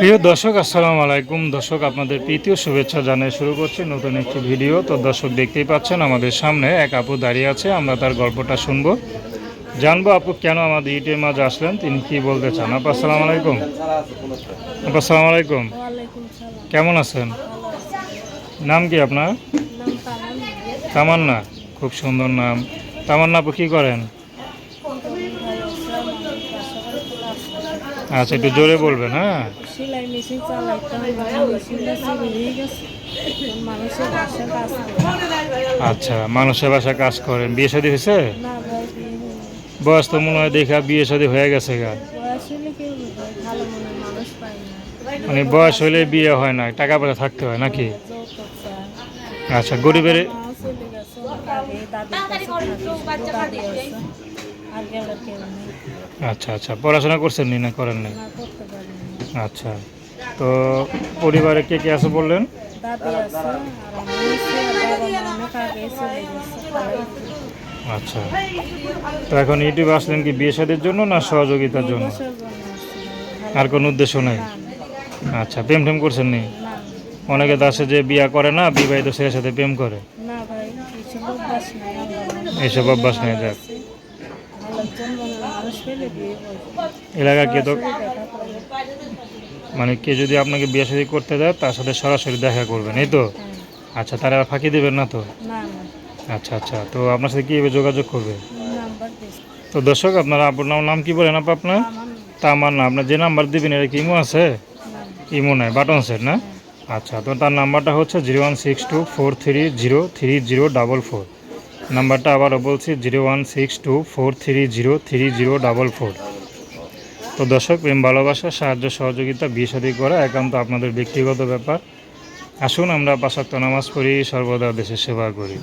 প্রিয় দর্শক আসসালামু আলাইকুম। দর্শক আপনাদের প্রীতীয় শুভেচ্ছা জানিয়ে শুরু করছি নতুন একটি ভিডিও। তো দর্শক দেখতেই পাচ্ছেন আমাদের সামনে এক আপু দাঁড়িয়ে আছে আমরা তার গল্পটা শুনব। জানব আপু কেন আমাদের ইউটিউবের মাঝে আসলেন তিনি কি বলতে চান? আপু আসসালামু আলাইকুম। আপু আসসালামু আলাইকুম। কেমন আছেন? নাম কি আপনার? তামান্না খুব সুন্দর নাম। তামান্না আপু কী করেন? আচ্ছা একটু জোরে বলবেন হ্যাঁ। সেলাই মেশিন চালাইতাম মেশিনটা হয়ে গেছে। মানুষের বাসা কাজ আচ্ছা মানুষের বাসা কাজ করেন। বিয়ে শাদী হয়েছে। বয়স তো মনে হয় দেখা বিয়ে শাদী হয়ে গেছে গা। মানে বয়স হলে বিয়ে হয় না টাকা পয়সা থাকতে হয় নাকি? আচ্ছা গরিবের আচ্ছা আচ্ছা পড়াশোনা করছেন নি না করেন নাই? না করতে পারিনি আচ্ছা তো পরিবারে কে কে আছে বললেন? আচ্ছা তো এখন ইউটিউবে আসলেন কি বিয়ে শাদীর জন্য না সহযোগিতার জন্য? আর কোনো উদ্দেশ্য নেই? আচ্ছা প্রেম টেম করছেন নি? অনেকে তো আছে যে বিয়া করে না বিবাহিত ছেলের সাথে প্রেম করে। ভাই অভ্যাস নাই, যাক। এলাকা কে তো মানে কে যদি আপনাকে বিয়ে শাদী করতে দেয়, তার সাথে সরাসরি দেখা করবেন, এই তো? আচ্ছা তারা ফাঁকি দেবেন না তো? আচ্ছা আচ্ছা তো আপনার সাথে কীভাবে যোগাযোগ করবে? তো দর্শক, আপনার আপনার নাম কি বলেন আপা আপনার? তা আমার না আপনার যে নাম্বার দিবেন এটা কি ইমো আছে? ইমো নাই, বাটন সেট না? আচ্ছা তো তার নাম্বারটা হচ্ছে zero one six two four three zero three zero double four. নাম্বারটা আবারও বলছি, zero one six two four three zero three zero double four. তো দর্শক, প্রেম, ভালোবাসা, সাহায্য, সহযোগিতা, বিয়ে সাদী করা একান্ত আপনাদের ব্যক্তিগত ব্যাপার। আসুন আমরা পাশাক্ত নামাজ পড়ি, সর্বদা দেশের সেবা করি।